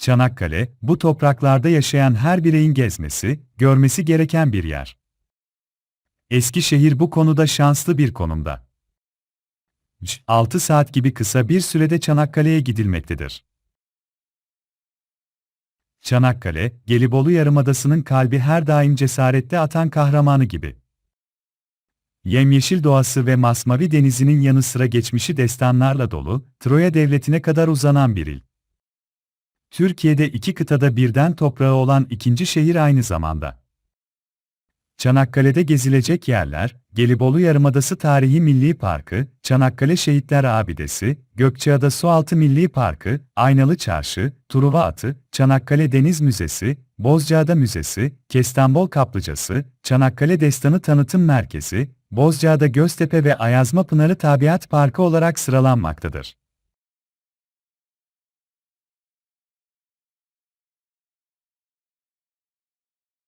Çanakkale, bu topraklarda yaşayan her bireyin gezmesi, görmesi gereken bir yer. Eskişehir bu konuda şanslı bir konumda. 6 saat gibi kısa bir sürede Çanakkale'ye gidilmektedir. Çanakkale, Gelibolu Yarımadası'nın kalbi her daim cesarette atan kahramanı gibi. Yemyeşil doğası ve masmavi denizinin yanı sıra geçmişi destanlarla dolu, Troya devletine kadar uzanan bir il. Türkiye'de iki kıtada birden toprağı olan ikinci şehir aynı zamanda. Çanakkale'de gezilecek yerler, Gelibolu Yarımadası Tarihi Milli Parkı, Çanakkale Şehitler Abidesi, Gökçeada Sualtı Milli Parkı, Aynalı Çarşı, Truva Atı, Çanakkale Deniz Müzesi, Bozcaada Müzesi, Kestanbol Kaplıcası, Çanakkale Destanı Tanıtım Merkezi, Bozcaada Göztepe ve Ayazma Pınarı Tabiat Parkı olarak sıralanmaktadır.